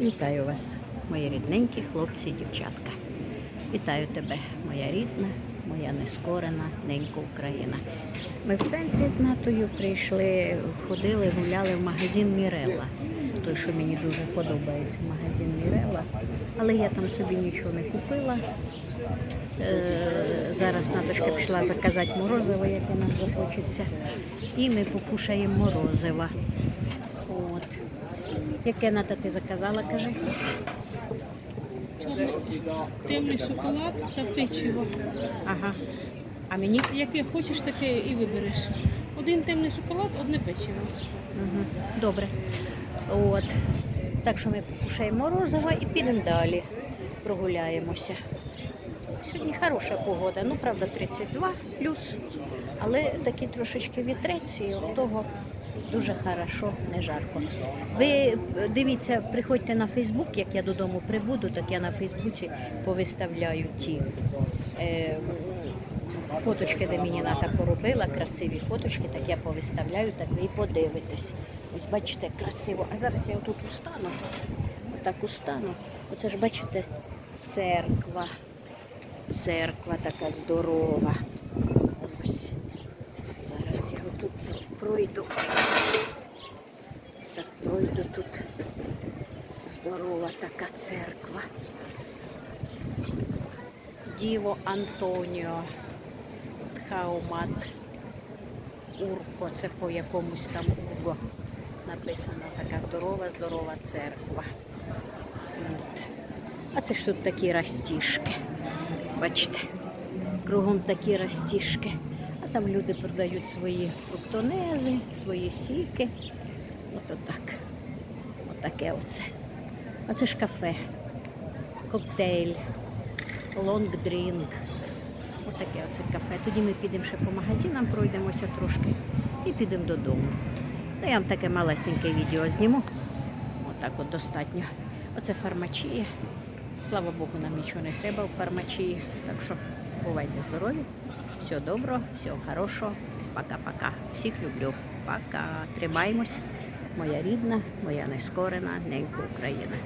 Вітаю вас, мої рідненькі хлопці і дівчатка. Вітаю тебе, моя рідна, моя нескорена ненька Україна. Ми в центрі з Натою прийшли, ходили, гуляли в магазин Мірелла. Той, що мені дуже подобається, магазин Мірелла. Але я там собі нічого не купила. Е, Зараз Наточка пішла заказати морозиво, яке нам захочеться. І ми покушаємо морозиво. От. Яке Ната ти заказала, кажи? Темний шоколад та печиво. Ага. А мені? Яке хочеш, таке і вибереш. Один темний шоколад, одне печиво. Угу. Добре. От. Так що ми покушаємо морозиво і підемо далі. Прогуляємося. Сьогодні хороша погода, ну правда 32 плюс, але такі трошечки вітрець і от того дуже хорошо, не жарко. Ви дивіться, приходьте на Фейсбук, як я додому прибуду, так я на Фейсбуці повиставляю ті е, фоточки, де мені Ната поробила, красиві фоточки, так я повиставляю, так ви подивитесь. Ось бачите, красиво. А зараз я тут устану, отак устану. Оце ж бачите, церква. Церква така здорова. Ось. Зараз я тут пройду. Так пройду тут. Здорова така церква. Діво Антоніо. Тхаумат. Урко, це по якомусь там Урго написано. Така здорова, здорова церква. От. А це ж тут такі растіжки. Бачите, кругом такі растіжки. А там люди продають свої фруктонези, свої сіки. От отак. Отаке оце. Оце ж кафе, коктейль, лонг-дрінк. Отаке оце кафе. Тоді ми підемо ще по магазинам, пройдемося трошки і підемо додому. Ну, я вам таке малесеньке відео зніму. Отак от достатньо. Оце фармачія. Слава Богу, нам нічого не треба в фармачії. Так що бувайте здорові. Всього доброго, всього хорошого. Пока-пока. Всіх люблю. Пока. Тримаймось. Моя рідна, моя нескорена ненька Україна.